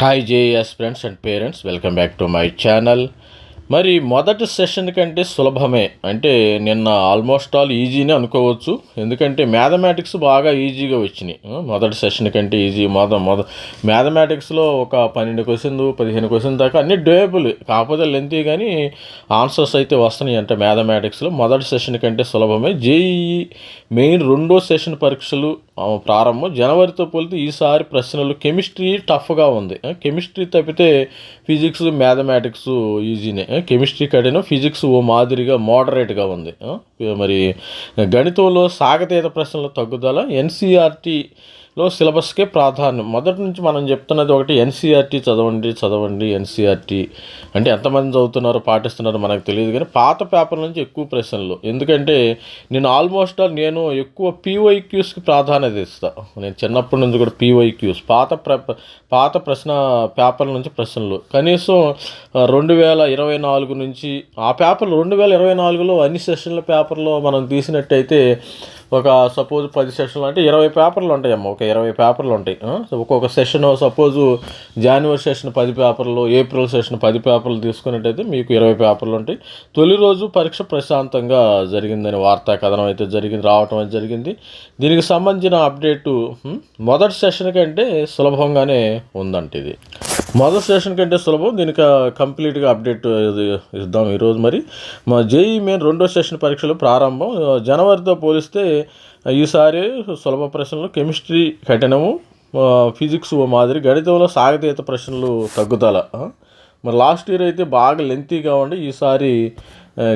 Hi JS friends and parents welcome back to my channel మరి మొదటి session కంటే సులభమే. అంటే నిన్న ఆల్మోస్ట్ ఆల్ ఈజీనే అనుకోవచ్చు. ఎందుకంటే మ్యాథమెటిక్స్ బాగా ఈజీగా వచ్చినాయి. మొదటి సెషన్ కంటే ఈజీ మొద మొద మ్యాథమెటిక్స్లో ఒక పన్నెండు క్వశ్చన్లు పదిహేను క్వశ్చన్ దాకా అన్ని డేబుల్ కాకపోతే లెంత్ కానీ ఆన్సర్స్ అయితే వస్తున్నాయి అంటే మ్యాథమెటిక్స్లో మొదటి సెషన్ కంటే సులభమే. జేఈ మెయిన్ రెండో సెషన్ పరీక్షలు ప్రారంభం. జనవరితో పోలితే ఈసారి ప్రశ్నలు కెమిస్ట్రీ టఫ్గా ఉంది. కెమిస్ట్రీ తప్పితే ఫిజిక్స్ మ్యాథమెటిక్స్ ఈజీనే. కెమిస్ట్రీ కడిన ఫిజిక్స్ ఓ మాదిరిగా మోడరేట్గా ఉంది. మరి గణితంలో సాగతీత ప్రశ్నల తగ్గుదల ఎన్సీఆర్టీ లో సిలబస్కే ప్రాధాన్యం. మొదటి నుంచి మనం చెప్తున్నది ఒకటి ఎన్సీఆర్టీ చదవండి చదవండి ఎన్సీఆర్టీ. అంటే ఎంతమంది చదువుతున్నారో పాటిస్తున్నారో మనకు తెలియదు కానీ పాత పేపర్ నుంచి ఎక్కువ ప్రశ్నలు. ఎందుకంటే నేను ఆల్మోస్ట్ నేను ఎక్కువ పీవైక్యూస్కి ప్రాధాన్యత ఇస్తాను నేను చిన్నప్పటి నుంచి కూడా పీవైక్యూస్ పాత ప్ర పాత ప్రశ్న పేపర్ల నుంచి ప్రశ్నలు. కనీసం రెండు వేల ఇరవై నాలుగు నుంచి ఆ పేపర్లు రెండు వేల ఇరవై నాలుగులో అన్ని సెషన్ల పేపర్లో మనం తీసినట్టయితే ఒక సపోజ్ పది సెషన్లు అంటే ఇరవై పేపర్లు ఉంటాయమ్మ ఒక ఇరవై పేపర్లు ఉంటాయి. ఒక్కొక్క సెషన్ సపోజు జనవరి సెషన్ పది పేపర్లు ఏప్రిల్ సెషన్ పది పేపర్లు తీసుకున్నట్టయితే మీకు ఇరవై పేపర్లు ఉంటాయి. తొలి రోజు పరీక్ష ప్రశాంతంగా జరిగిందని వార్తా కథనం అయితే జరిగింది రావటం అయితే జరిగింది. దీనికి సంబంధించిన అప్డేటు మొదటి సెషన్ కంటే సులభంగానే ఉందంట ఇది. మొదటి సెషన్ కంటే సులభం దీనికి కంప్లీట్గా అప్డేట్ ఇది ఇద్దాం ఈరోజు మరి. మా జేఈ మెయిన్ రెండో సెషన్ పరీక్షలు ప్రారంభం. జనవరితో పోలిస్తే ఈసారి సులభ ప్రశ్నలు కెమిస్ట్రీ కఠినము ఫిజిక్స్ ఓ మాదిరి గణితంలో సాగతీత ప్రశ్నలు తగ్గుదల. మరి లాస్ట్ ఇయర్ అయితే బాగా లెంతీగా ఉండి ఈసారి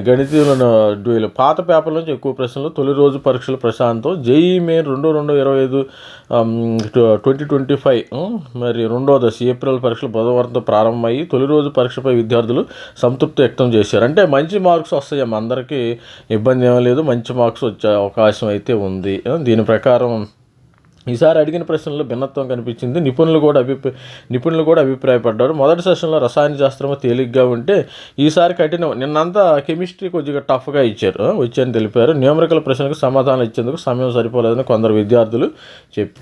గణితంలో డ్యూయల్. పాత పేపర్ నుంచి ఎక్కువ ప్రశ్నలు తొలి రోజు పరీక్షలు ప్రశాంతం. జేఈ మే రెండు రెండు ఇరవై ఐదు ట్వంటీ ట్వంటీ ఫైవ్ మరి రెండో దశ ఏప్రిల్ పరీక్షలు బుధవారంతో ప్రారంభమయ్యి తొలి రోజు పరీక్షపై విద్యార్థులు సంతృప్తి వ్యక్తం చేశారు. అంటే మంచి మార్క్స్ వస్తాయి అందరికీ ఇబ్బంది ఏమీ లేదు. మంచి మార్క్స్ వచ్చే అవకాశం అయితే ఉంది. దీని ప్రకారం ఈసారి అడిగిన ప్రశ్నల్లో భిన్నత్వం కనిపించింది. నిపుణులు కూడా అభిప్రాయ నిపుణులు కూడా అభిప్రాయపడ్డారు. మొదటి సెషన్లో రసాయన శాస్త్రము తేలిగ్గా ఉంటే ఈసారి కఠినం. నిన్నంతా కెమిస్ట్రీ కొద్దిగా టఫ్గా ఇచ్చారు. వచ్చని తెలిపారు. న్యూమరికల్ ప్రశ్నలకు సమాధానం ఇచ్చేందుకు సమయం సరిపోలేదని కొందరు విద్యార్థులు చెప్పి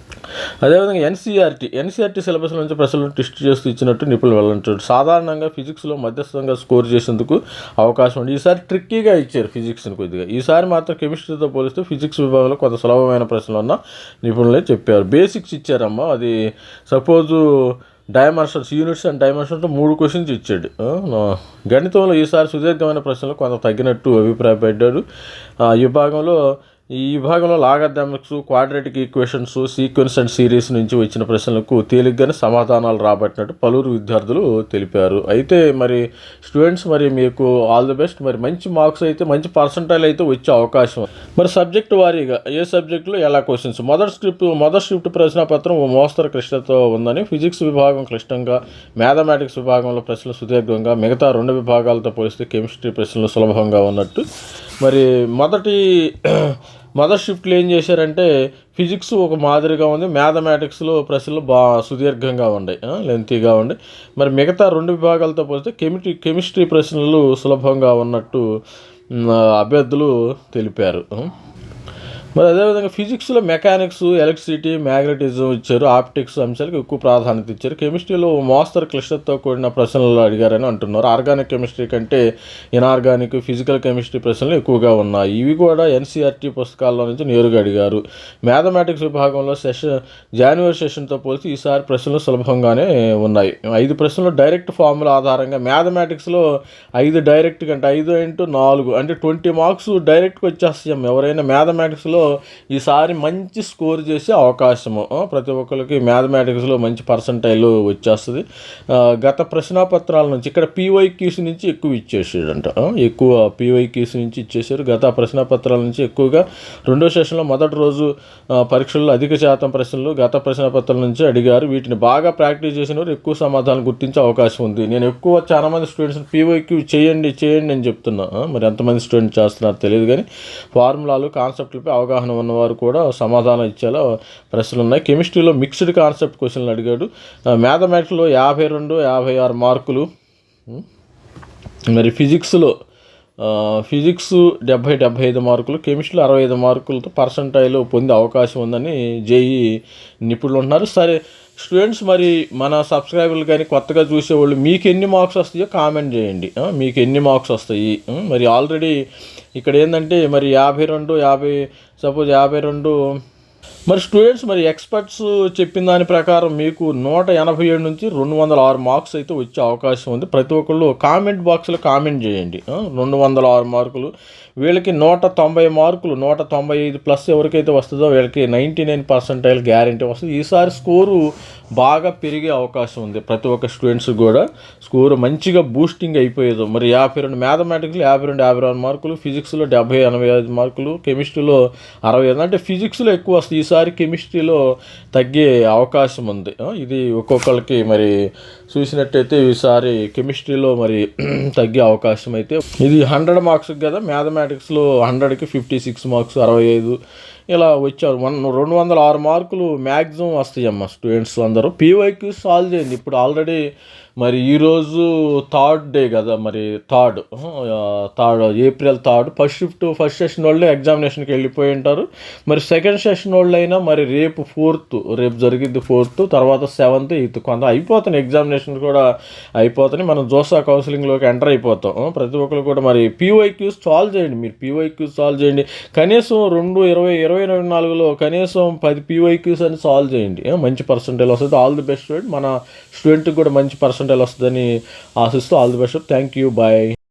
అదేవిధంగా ఎన్సీఆర్టీ ఎన్సీఆర్టీ సిలబస్ నుంచి ప్రశ్నలు టెస్ట్ చేస్తూ ఇచ్చినట్టు నిపుణులు వెళ్ళంటారు సాధారణంగా ఫిజిక్స్లో మధ్యస్థంగా స్కోర్ చేసేందుకు అవకాశం ఉంది. ఈసారి ట్రిక్కీగా ఇచ్చారు ఫిజిక్స్ని కొద్దిగా. ఈసారి మాత్రం కెమిస్ట్రీతో పోలిస్తే ఫిజిక్స్ విభాగంలో కొంత సులభమైన ప్రశ్నలు ఉన్న నిపుణులే చెప్పారు. బేసిక్స్ ఇచ్చారమ్మా. అది suppose dimensions units and dimensions మూడు క్వశ్చన్స్ ఇచ్చాడు. గణితంలో ఈసారి సుదీర్ఘమైన ప్రశ్నలు కొంత తగ్గినట్టు అభిప్రాయపడ్డాడు. ఆ, ఈ విభాగంలో ఈ విభాగంలో logarithmics quadratic equations sequence and series నుంచి వచ్చిన ప్రశ్నలకు తేలిగ్గానే సమాధానాలు రాబట్టినట్టు పలువురు విద్యార్థులు తెలిపారు. అయితే మరి స్టూడెంట్స్ మరి మీకు ఆల్ ది బెస్ట్. మరి మంచి మార్క్స్ అయితే మంచి పర్సంటైల్ అయితే వచ్చే అవకాశం. మరి సబ్జెక్టు వారీగా ఏ సబ్జెక్టులో ఎలా క్వశ్చన్స్? మొదటి స్క్రిప్ట్ మొదటి స్క్రిప్ట్ ప్రశ్నపత్రం ఓ మోస్తరు క్లిష్టతో ఉందని ఫిజిక్స్ విభాగం క్లిష్టంగా మ్యాథమెటిక్స్ విభాగంలో ప్రశ్నలు సుదీర్ఘంగా మిగతా రెండు విభాగాలతో పోలిస్తే కెమిస్ట్రీ ప్రశ్నలు సులభంగా ఉన్నట్టు. మరి మొదటి మదర్ షిఫ్ట్లో ఏం చేశారంటే ఫిజిక్స్ ఒక మాదిరిగా ఉంది మ్యాథమెటిక్స్లో ప్రశ్నలు బా సుదీర్ఘంగా ఉన్నాయి లెంతీగా ఉండే. మరి మిగతా రెండు విభాగాలతో పోలిస్తే కెమిస్ట్రీ కెమిస్ట్రీ ప్రశ్నలు సులభంగా ఉన్నట్టు అభ్యర్థులు తెలిపారు. మరి అదేవిధంగా ఫిజిక్స్లో మెకానిక్స్ ఎలక్ట్రిసిటీ మ్యాగ్నెటిజం ఇచ్చారు. ఆప్టిక్స్ అంశాలకు ఎక్కువ ప్రాధాన్యత ఇచ్చారు. కెమిస్ట్రీలో మోస్తరు క్లిష్టతతో కూడిన ప్రశ్నలు అడిగారని అంటున్నారు. ఆర్గానిక్ కెమిస్ట్రీ కంటే ఇనార్గానిక్ ఫిజికల్ కెమిస్ట్రీ ప్రశ్నలు ఎక్కువగా ఉన్నాయి. ఇవి కూడా ఎన్సీఆర్టీ పుస్తకాల్లో నుంచి నేరుగా అడిగారు. మ్యాథమెటిక్స్ విభాగంలో సెషన్ జాన్యువరి సెషన్తో పోల్చి ఈసారి ప్రశ్నలు సులభంగానే ఉన్నాయి. ఐదు ప్రశ్నలు డైరెక్ట్ ఫార్ములా ఆధారంగా మ్యాథమెటిక్స్లో ఐదు డైరెక్ట్ కంటే ఐదు ఇంటూ నాలుగు అంటే ట్వంటీ మార్క్స్ డైరెక్ట్గా వచ్చేస్తాం ఎవరైనా మ్యాథమెటిక్స్లో ఈసారి మంచి స్కోర్ చేసే అవకాశము ప్రతి ఒక్కరికి మ్యాథమెటిక్స్లో మంచి పర్సంటైల్ వచ్చేస్తుంది. గత ప్రశ్నాపత్రాల నుంచి ఇక్కడ పీవైక్యూస్ నుంచి ఎక్కువ ఇచ్చేసాడంట. ఎక్కువ ఎక్కువ పీవైక్యూస్ నుంచి ఇచ్చేసారు. గత ప్రశ్నాపత్రాల నుంచి ఎక్కువగా రెండో సెషన్లో మొదటి రోజు పరీక్షల్లో అధిక శాతం ప్రశ్నలు గత ప్రశ్నపత్రాల నుంచి అడిగారు. వీటిని బాగా ప్రాక్టీస్ చేసిన వారు ఎక్కువ సమాధానం గుర్తించే అవకాశం ఉంది. నేను ఎక్కువ చాలా మంది స్టూడెంట్స్ పీవైక్యూ చేయండి చేయండి అని చెప్తున్నా. మరి ఎంతమంది స్టూడెంట్ చేస్తున్నారో తెలియదు కానీ ఫార్ములాలు కాన్సెప్ట్లపై అవగాహన అవగాహన ఉన్నవారు కూడా సమాధానం ఇచ్చేలా ప్రశ్నలు ఉన్నాయి. కెమిస్ట్రీలో మిక్స్డ్ కాన్సెప్ట్ క్వశ్చన్లు అడిగాడు. మ్యాథమెటిక్స్లో యాభై రెండు యాభై ఆరు మార్కులు. మరి ఫిజిక్స్లో ఫిజిక్స్ డెబ్భై డెబ్భై ఐదు మార్కులు. కెమిస్ట్రీలో అరవై ఐదు మార్కులతో పర్సంటైల్ పొందే అవకాశం ఉందని జేఈ నిపుణులు ఉంటున్నారు సరే స్టూడెంట్స్ మరి మన సబ్స్క్రైబర్లు కానీ కొత్తగా చూసేవాళ్ళు మీకు ఎన్ని మార్క్స్ వస్తాయో కామెంట్ చేయండి. మీకు ఎన్ని మార్క్స్ వస్తాయి? మరి ఆల్రెడీ ఇక్కడ ఏంటంటే మరి యాభై రెండు యాభై సపోజ్ యాభై రెండు మరి స్టూడెంట్స్ మరి ఎక్స్పర్ట్స్ చెప్పిన దాని ప్రకారం మీకు నూట ఎనభై ఏడు నుంచి రెండు వందల ఆరు మార్క్స్ అయితే వచ్చే అవకాశం ఉంది. ప్రతి ఒక్కళ్ళు కామెంట్ బాక్స్లో కామెంట్ చేయండి. రెండు వందల ఆరు మార్కులు. వీళ్ళకి నూట తొంభై మార్కులు నూట తొంభై ఐదు ప్లస్ ఎవరికైతే వస్తుందో వీళ్ళకి నైంటీ నైన్ పర్సెంటైల్ గ్యారంటీ వస్తుంది. ఈసారి స్కోరు బాగా పెరిగే అవకాశం ఉంది ప్రతి ఒక్క స్టూడెంట్స్ కూడా. స్కోరు మంచిగా బూస్టింగ్ అయిపోయేది మరి యాభై రెండు మ్యాథమెటిక్స్లో యాభై రెండు యాభై రెండు మార్కులు ఫిజిక్స్లో డెబ్బై ఎనభై ఐదు మార్కులు కెమిస్ట్రీలో అరవై ఐదు అంటే ఫిజిక్స్లో ఎక్కువ వస్తుంది. ఈసారి కెమిస్ట్రీలో తగ్గే అవకాశం ఉంది. ఇది ఒక్కొక్కరికి మరి చూసినట్టయితే ఈసారి కెమిస్ట్రీలో మరి తగ్గే అవకాశం అయితే ఇది హండ్రెడ్ మార్క్స్ కదా? మ్యాథమెటిక్స్లో హండ్రెడ్కి ఫిఫ్టీ సిక్స్ మార్క్స్ అరవై ఐదు. ఇలా వచ్చారు. వన్ రెండు వందల ఆరు మార్కులు మ్యాక్సిమం వస్తాయమ్మ స్టూడెంట్స్ అందరూ. పీవైక్యూ సాల్వ్ చేయండి. ఇప్పుడు ఆల్రెడీ మరి ఈరోజు థర్డ్ డే కదా మరి third. Third April third. First shift first session వాళ్ళు ఎగ్జామినేషన్కి వెళ్ళిపోయి ఉంటారు. మరి సెకండ్ సెషన్ వాళ్ళు అయినా మరి రేపు ఫోర్త్ రేపు జరిగింది ఫోర్త్ తర్వాత సెవెంత్ ఎయిత్ కొంత అయిపోతుంది ఎగ్జామినేషన్. కూడా అయిపోతున్నాయి. మనం జోసా కౌన్సిలింగ్లోకి ఎంటర్ అయిపోతాం. ప్రతి ఒక్కరు కూడా మరి పీవైక్యూస్ సాల్వ్ చేయండి. మీరు పీవైక్యూస్ సాల్వ్ చేయండి. కనీసం రెండు ఇరవై ఇరవై ఇరవై నాలుగులో కనీసం పది పీవైక్యూస్ అని సాల్వ్ చేయండి. మంచి పర్సంటేజ్ వస్తుంది. ఆల్ ది బెస్ట్ స్టూడెంట్ మన స్టూడెంట్కి కూడా మంచి పర్సంటేజ్ వస్తుందని ఆశిస్తూ all the best thank you bye